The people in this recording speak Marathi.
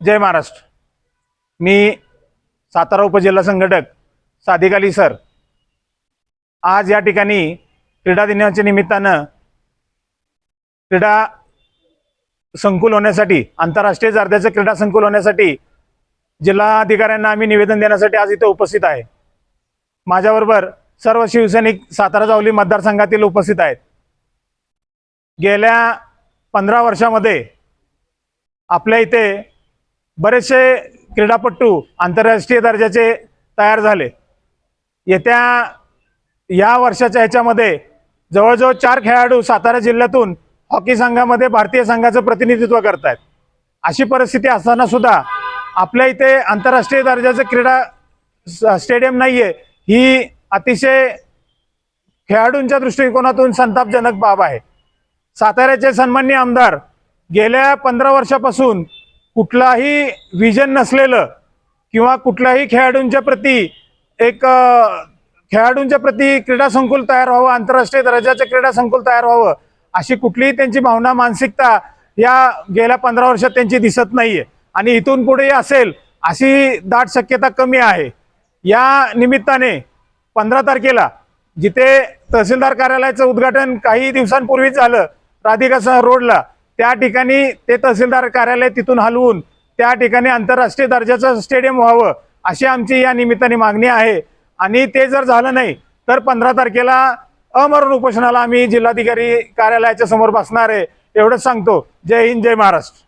जय महाराष्ट्र. मी सातारा उपजिल्हा संघटक सादिक अली सर. आज या ठिकाणी क्रीडा दिनाच्या निमित्तानं क्रीडा संकुल होण्यासाठी आंतरराष्ट्रीय दर्जाचं क्रीडा संकुल होण्यासाठी जिल्हाधिकाऱ्यांना आम्ही निवेदन देण्यासाठी आज इथे उपस्थित आहे. माझ्याबरोबर सर्व शिवसैनिक सातारा जावली मतदारसंघातील उपस्थित आहेत. गेल्या पंधरा वर्षामध्ये आपल्या इथे बरेचसे क्रीडापटू आंतरराष्ट्रीय दर्जाचे तयार झाले. येत्या या वर्षाच्या ह्याच्यामध्ये जवळजवळ चार खेळाडू सातारा जिल्ह्यातून हॉकी संघामध्ये भारतीय संघाचं प्रतिनिधित्व करत आहेत अशी परिस्थिती असताना सुद्धा आपल्या इथे आंतरराष्ट्रीय दर्जाचं क्रीडा स्टेडियम नाही आहे ही अतिशय खेळाडूंच्या दृष्टिकोनातून संतापजनक बाब आहे. साताऱ्याचे सन्मान्य आमदार गेल्या पंधरा वर्षापासून कुठलाही विजन नसलेलं किंवा कुठल्याही खेळाडूंच्या प्रती एक खेळाडूंच्या प्रती क्रीडा संकुल तयार व्हावं आंतरराष्ट्रीय दर्जाचं क्रीडा संकुल तयार व्हावं अशी कुठलीही त्यांची भावना मानसिकता या गेल्या पंधरा वर्षात त्यांची दिसत नाहीये. आणि इथून पुढेही असेल अशी दाट शक्यता कमी आहे. या निमित्ताने पंधरा तारखेला जिथे तहसीलदार कार्यालयाचं उद्घाटन काही दिवसांपूर्वीच झालं राधिका रोडला त्या ठिकाणी ते तहसीलदार कार्यालय तिथून हलवून त्या ठिकाणी आंतरराष्ट्रीय दर्जाचं स्टेडियम व्हावं अशी आमची या निमित्ताने मागणी आहे. आणि ते जर झालं नाही तर पंधरा तारखेला अमरण उपोषणाला आम्ही जिल्हाधिकारी कार्यालयाच्या समोर बसणार आहे. एवढंच सांगतो. जय हिंद जय महाराष्ट्र.